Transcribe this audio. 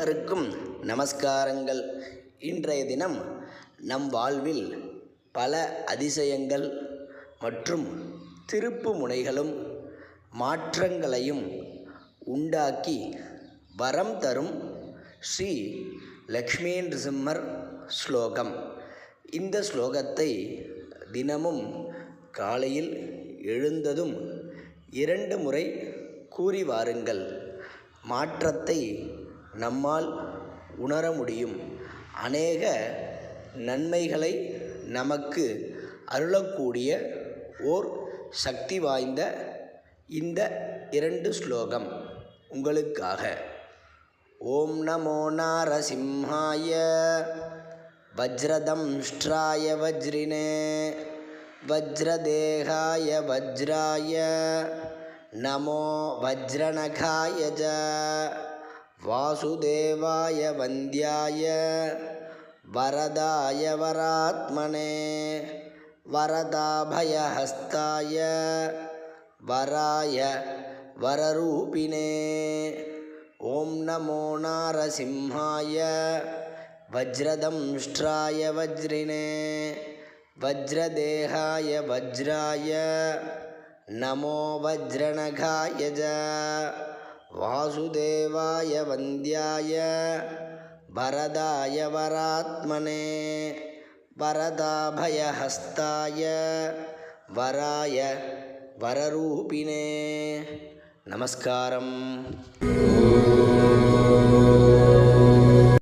அனைவருக்கும் நமஸ்காரங்கள். இன்றைய தினம் நம் வாழ்வில் பல அதிசயங்கள் மற்றும் திருப்பு முனைகளும் மாற்றங்களையும் உண்டாக்கி வரம் தரும் ஸ்ரீ லக்ஷ்மி நிருசிம்மர் ஸ்லோகம். இந்த ஸ்லோகத்தை தினமும் காலையில் எழுந்ததும் இரண்டு முறை கூறி வாருங்கள். மாற்றத்தை நம்மால் உணர முடியும். அநேக நன்மைகளை நமக்கு அருளக்கூடிய ஓர் சக்தி வாய்ந்த இந்த இரண்டு ஸ்லோகம் உங்களுக்காக. ஓம் நமோ நாரசிம்ஹாய வஜ்ரதம்ஷ்ட்ராய வஜ்ரினே வஜ்ரதேகாய வஜ்ராய நமோ வஜ்ரநகாய ஜ. வாசுதேவாய வந்தியாய வரதாய வராத்மனே வரதாபயஹஸ்தாய வராய வரரூபிணே ஓம் நமோ நாரசிம்ஹாய வஜ்ரதம்ஷ்ட்ராய வஜ்ரிணே வஜ்ரதேகாய வஜ்ராய நமோ வஜ்ரநகாய ஜ. வாசுதேவாய வந்தியாய வரதாய வராத்மனே வரதாபயஹஸ்தாய வராய வரரூபிணே நமஸ்காரம்.